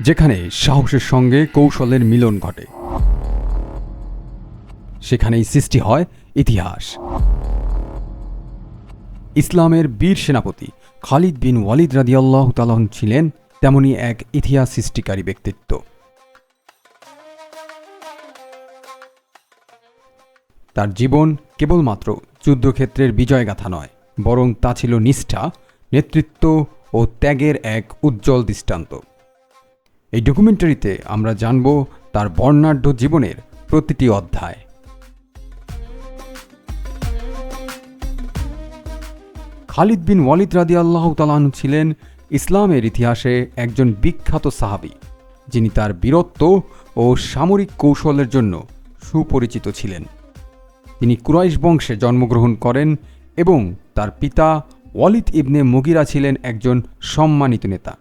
যেখানে সাহসের সঙ্গে কৌশলের মিলন ঘটে। সেখানেই সৃষ্টি হয় ইতিহাস। ইসলামের বীর সেনাপতি খালিদ বিন ওয়ালিদ রাদিয়াল্লাহু তালন ছিলেন তেমনি এক ইতিহাস সৃষ্টিকারী ব্যক্তিত্ব। তার জীবন কেবলমাত্র যুদ্ধক্ষেত্রের বিজয়গাথা নয়, বরং তা ছিল নিষ্ঠা, নেতৃত্ব ও ত্যাগের এক উজ্জ্বল দৃষ্টান্ত। এই ডকুমেন্টারিতে আমরা জানব তার বর্ণাঢ্য জীবনের প্রতিটি অধ্যায়। খালিদ বিন ওয়ালিদ রাদি আল্লাহ তালাহন ছিলেন ইসলামের ইতিহাসে একজন বিখ্যাত সাহাবি, যিনি তার বীরত্ব ও সামরিক কৌশলের জন্য সুপরিচিত ছিলেন। তিনি কুরাইশ বংশে জন্মগ্রহণ করেন এবং তার পিতা ওয়ালিদ ইবনে মুগিরা ছিলেন একজন সম্মানিত নেতা।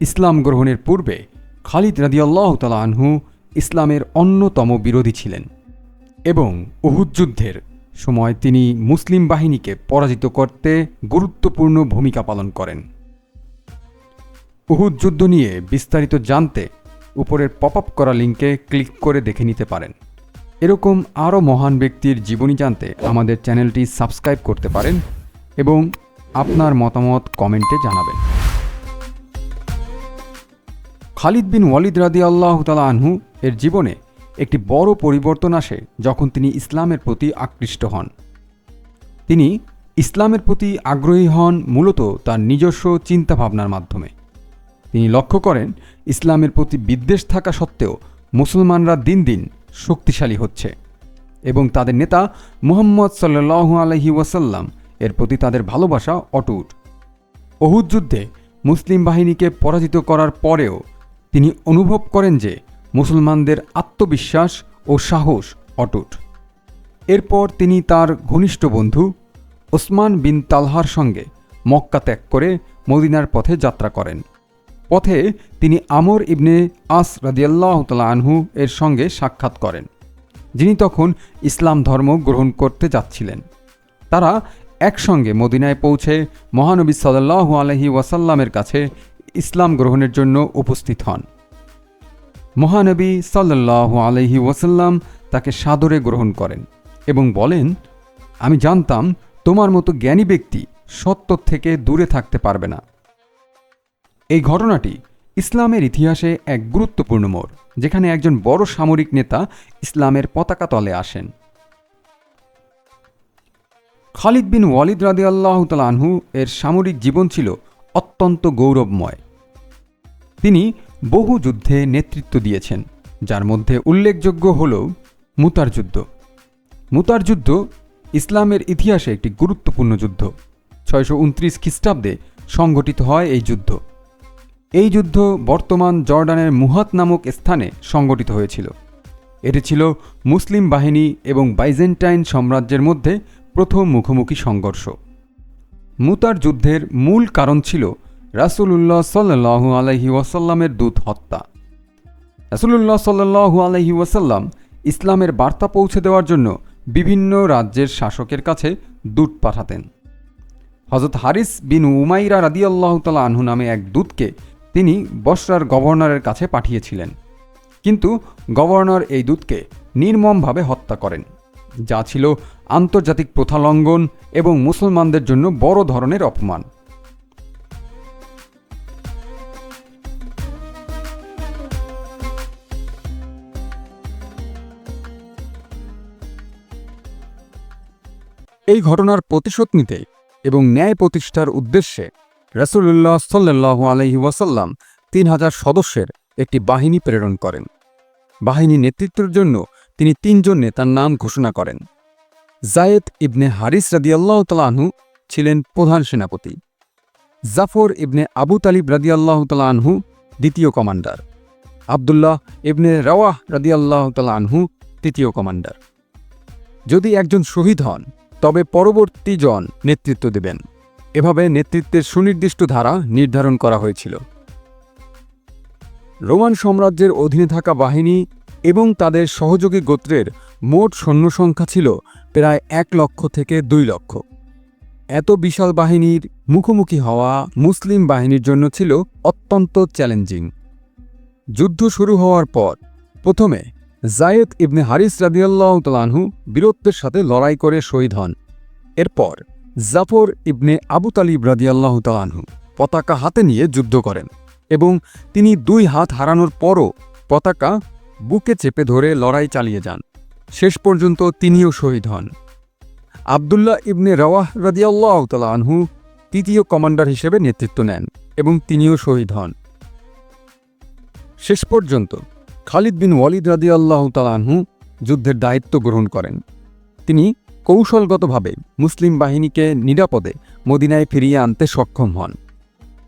ইসলাম গ্রহণের পূর্বে খালিদ রাদিয়াল্লাহ তালা আনহু ইসলামের অন্যতম বিরোধী ছিলেন এবং উহুদ যুদ্ধের সময় তিনি মুসলিম বাহিনীকে পরাজিত করতে গুরুত্বপূর্ণ ভূমিকা পালন করেন। উহুদ যুদ্ধ নিয়ে বিস্তারিত জানতে উপরের পপ আপ করা লিঙ্কে ক্লিক করে দেখে নিতে পারেন। এরকম আরও মহান ব্যক্তির জীবনী জানতে আমাদের চ্যানেলটি সাবস্ক্রাইব করতে পারেন এবং আপনার মতামত কমেন্টে জানাবেন। খালিদ বিন ওয়ালিদ রাদি আল্লাহ তালা আনহু এর জীবনে একটি বড় পরিবর্তন আসে যখন তিনি ইসলামের প্রতি আকৃষ্ট হন। তিনি ইসলামের প্রতি আগ্রহী হন মূলত তার নিজস্ব চিন্তাভাবনার মাধ্যমে। তিনি লক্ষ্য করেন, ইসলামের প্রতি বিদ্বেষ থাকা সত্ত্বেও মুসলমানরা দিন দিন শক্তিশালী হচ্ছে এবং তাদের নেতা মুহাম্মদ সাল্লু আলহি ওয়াসাল্লাম এর প্রতি তাদের ভালোবাসা অটুট। অহুদ যুদ্ধে মুসলিম বাহিনীকে পরাজিত করার পরেও তিনি অনুভব করেন যে মুসলমানদের আত্মবিশ্বাস ও সাহস অটুট। এরপর তিনি তার ঘনিষ্ঠ বন্ধু ওসমান বিন তালহার সঙ্গে মক্কা ত্যাগ করে মদিনার পথে যাত্রা করেন। পথে তিনি আমর ইবনে আস রাদিয়াল্লাহ তালা আনহু এর সঙ্গে সাক্ষাৎ করেন, যিনি তখন ইসলাম ধর্ম গ্রহণ করতে যাচ্ছিলেন। তারা একসঙ্গে মদিনায় পৌঁছে মহানবী সাল্লাহু আলহি ওয়াসাল্লামের কাছে ইসলাম গ্রহণের জন্য উপস্থিত হন। মহানবী সাল্লাহ আলহি ওয়াসাল্লাম তাকে সাদরে গ্রহণ করেন এবং বলেন, আমি জানতাম তোমার মতো জ্ঞানী ব্যক্তি সত্য থেকে দূরে থাকতে পারবে না। এই ঘটনাটি ইসলামের ইতিহাসে এক গুরুত্বপূর্ণ মোড়, যেখানে একজন বড় সামরিক নেতা ইসলামের পতাকা তলে আসেন। খালিদ বিন ওয়ালিদ রাদি আল্লাহ আনহু এর সামরিক জীবন ছিল অত্যন্ত গৌরবময়। তিনি বহু যুদ্ধে নেতৃত্ব দিয়েছেন, যার মধ্যে উল্লেখযোগ্য হল মুতার যুদ্ধ। মুতার যুদ্ধ ইসলামের ইতিহাসে একটি গুরুত্বপূর্ণ যুদ্ধ। ছয়শো উনত্রিশ খ্রিস্টাব্দে সংঘটিত হয় এই যুদ্ধ। এই যুদ্ধ বর্তমান জর্ডানের মুহাত নামক স্থানে সংগঠিত হয়েছিল। এটি ছিল মুসলিম বাহিনী এবং বাইজেন্টাইন সাম্রাজ্যের মধ্যে প্রথম মুখোমুখি সংঘর্ষ। মুতার যুদ্ধের মূল কারণ ছিল রাসুলুল্লাহ সাল্লাহ আলহি ওয়াসাল্লামের দূত হত্যা। রাসুলুল্লাহ সাল্লাহু আলহি ওয়াসাল্লাম ইসলামের বার্তা পৌঁছে দেওয়ার জন্য বিভিন্ন রাজ্যের শাসকের কাছে দূত পাঠাতেন। হজরত হারিস বিন উমাইরা রাদিয়াল্লাহ তালা আনহু নামে এক দূতকে তিনি বসরার গভর্নরের কাছে পাঠিয়েছিলেন। কিন্তু গভর্নর এই দূতকে নির্মমভাবে হত্যা করেন। যা ছিল আন্তর্জাতিক প্রথা লঙ্ঘন এবং মুসলমানদের জন্য বড় ধরনের অপমান। এই ঘটনার প্রতিশোধ নিতে এবং ন্যায় প্রতিষ্ঠার উদ্দেশ্যে রসুল্লাহ সাল্লু আলহি ওয়াসাল্লাম তিন হাজার সদস্যের একটি বাহিনী প্রেরণ করেন। বাহিনী নেতৃত্বের জন্য তিনি তিনজন নেতার নাম ঘোষণা করেন। জায়েদ ইবনে হারিস রাদিয়াল্লাহ তালাহু ছিলেন প্রধান সেনাপতি। জাফর ইবনে আবু তালিব রাদিয়াল্লাহ তালাহু দ্বিতীয় কমান্ডার। আবদুল্লাহ ইবনে রওয়াহ রাদিয়াল্লাহ তালাহু তৃতীয় কমান্ডার। যদি একজন শহীদ হন, তবে পরবর্তী জন নেতৃত্ব দেবেন। এভাবে নেতৃত্বের সুনির্দিষ্ট ধারা নির্ধারণ করা হয়েছিল। রোমান সাম্রাজ্যের অধীনে থাকা বাহিনী এবং তাদের সহযোগী গোত্রের মোট সৈন্য সংখ্যা ছিল প্রায় এক লক্ষ থেকে দুই লক্ষ। এত বিশাল বাহিনীর মুখোমুখি হওয়া মুসলিম বাহিনীর জন্য ছিল অত্যন্ত চ্যালেঞ্জিং। যুদ্ধ শুরু হওয়ার পর প্রথমে জায়েদ ইবনে হারিস রাদিয়াল্লাহ তালানহু বীরত্বের সাথে লড়াই করে শহীদ হন। এরপর জাফর ইবনে আবু তালিব রাদিয়াল্লাহ তালানহু পতাকা হাতে নিয়ে যুদ্ধ করেন এবং তিনি দুই হাত হারানোর পরও পতাকা বুকে চেপে ধরে লড়াই চালিয়ে যান। শেষ পর্যন্ত তিনিও শহীদ হন। আবদুল্লাহ ইবনে রওয়াহ রাদিয়াল্লাহ তালানহু তৃতীয় কমান্ডার হিসেবে নেতৃত্ব নেন এবং তিনিও শহীদ হন। শেষ পর্যন্ত খালিদ বিন ওয়ালিদ রাদিয়াল্লাহ তালানহু যুদ্ধের দায়িত্ব গ্রহণ করেন। তিনি কৌশলগতভাবে মুসলিম বাহিনীকে নিরাপদে মদিনায় ফিরিয়ে আনতে সক্ষম হন।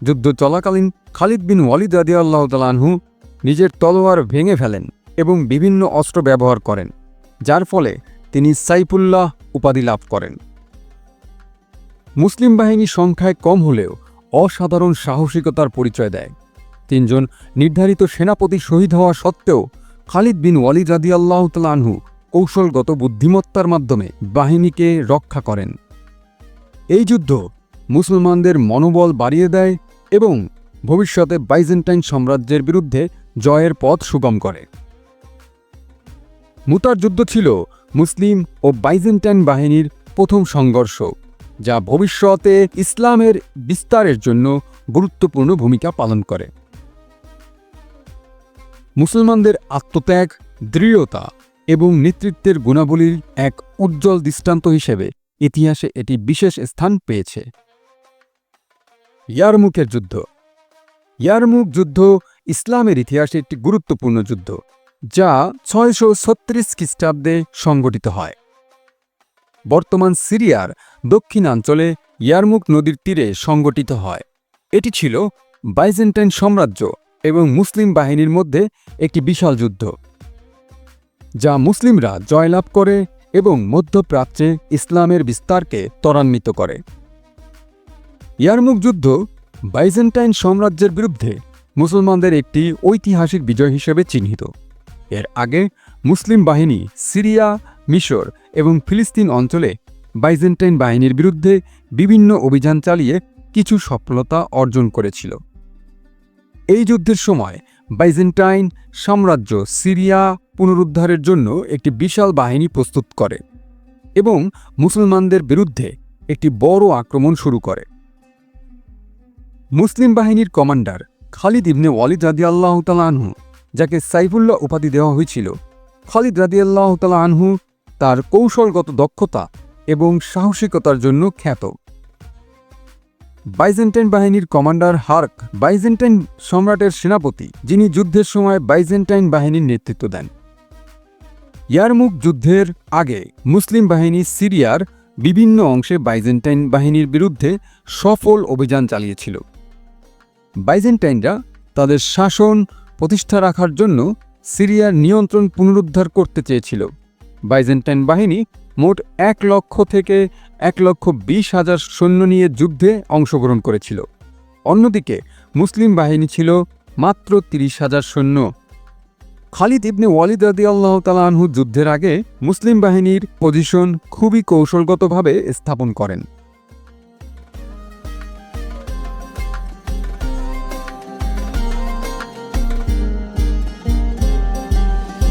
যুদ্ধ চলাকালীন খালিদ বিন ওয়ালিদ রাদিয়াল্লাহ তালানহু নিজের তলোয়ার ভেঙে ফেলেন। এবং বিভিন্ন অস্ত্র ব্যবহার করেন, যার ফলে তিনি সাইফুল্লাহ উপাধি লাভ করেন। মুসলিম বাহিনী সংখ্যায় কম হলেও অসাধারণ সাহসিকতার পরিচয় দেয়। তিনজন নির্ধারিত সেনাপতি শহীদ হওয়া সত্ত্বেও খালিদ বিন ওয়ালিদ রাদিয়াল্লাহ তালানহু কৌশলগত বুদ্ধিমত্তার মাধ্যমে বাহিনীকে রক্ষা করেন। এই যুদ্ধ মুসলমানদের মনোবল বাড়িয়ে দেয় এবং ভবিষ্যতে বাইজেন্টাইন সাম্রাজ্যের বিরুদ্ধে জয়ের পথ সুগম করে। মুতার যুদ্ধ ছিল মুসলিম ও বাইজেন্টাইন বাহিনীর প্রথম সংঘর্ষ, যা ভবিষ্যতে ইসলামের বিস্তারের জন্য গুরুত্বপূর্ণ ভূমিকা পালন করে। মুসলমানদের আত্মত্যাগ, দৃঢ়তা এবং নেতৃত্বের গুণাবলীর এক উজ্জ্বল দৃষ্টান্ত হিসেবে ইতিহাসে এটি বিশেষ স্থান পেয়েছে। ইয়ারমুকের যুদ্ধ। ইয়ারমুক যুদ্ধ ইসলামের ইতিহাসে একটি গুরুত্বপূর্ণ যুদ্ধ। যা ছয়শো ছত্রিশ খ্রিস্টাব্দে সংগঠিত হয়। বর্তমান সিরিয়ার দক্ষিণাঞ্চলে ইয়ারমুক নদীর তীরে সংগঠিত হয়। এটি ছিল বাইজেন্টাইন সাম্রাজ্য এবং মুসলিম বাহিনীর মধ্যে একটি বিশাল যুদ্ধ, যা মুসলিমরা জয়লাভ করে এবং মধ্যপ্রাচ্যে ইসলামের বিস্তারকে ত্বরান্বিত করে। ইয়ারমুক যুদ্ধ বাইজেন্টাইন সাম্রাজ্যের বিরুদ্ধে মুসলমানদের একটি ঐতিহাসিক বিজয় হিসেবে চিহ্নিত। এর আগে মুসলিম বাহিনী সিরিয়া, মিশর এবং ফিলিস্তিন অঞ্চলে বাইজেন্টাইন বাহিনীর বিরুদ্ধে বিভিন্ন অভিযান চালিয়ে কিছু সফলতা অর্জন করেছিল। এই যুদ্ধের সময় বাইজেন্টাইন সাম্রাজ্য সিরিয়া পুনরুদ্ধারের জন্য একটি বিশাল বাহিনী প্রস্তুত করে এবং মুসলমানদের বিরুদ্ধে একটি বড় আক্রমণ শুরু করে। মুসলিম বাহিনীর কমান্ডার খালিদ ইবনে ওয়ালিদ রাদিয়াল্লাহ তালা আনহু যাকে সাইফুল্লাহ উপাধি দেওয়া হয়েছিল। খালিদ রাদিয়াল্লাহ তালা আনহু তার কৌশলগত দক্ষতা এবং সাহসিকতার জন্য খ্যাত। বাইজেন্টাইন বাহিনীর কমান্ডার হার্ক বাইজেন্টাইন সম্রাটের সেনাপতি, যিনি যুদ্ধের সময় বাইজেন্টাইন বাহিনীর নেতৃত্ব দেন। ইয়ারমুক যুদ্ধের আগে মুসলিম বাহিনী সিরিয়ার বিভিন্ন অংশে বাইজেন্টাইন বাহিনীর বিরুদ্ধে সফল অভিযান চালিয়েছিল। বাইজেন্টাইনরা তাদের শাসন প্রতিষ্ঠা রাখার জন্য সিরিয়ার নিয়ন্ত্রণ পুনরুদ্ধার করতে চেয়েছিল। বাইজেন্টাইন বাহিনী মোট এক লক্ষ থেকে এক লক্ষ বিশ হাজার সৈন্য নিয়ে যুদ্ধে অংশগ্রহণ করেছিল। অন্যদিকে মুসলিম বাহিনী ছিল মাত্র তিরিশ হাজার সৈন্য। খালিদ ইবনে ওয়ালিদ রাদি আল্লাহ তালাহু যুদ্ধের আগে মুসলিম বাহিনীর পজিশন খুবই কৌশলগতভাবে স্থাপন করেন।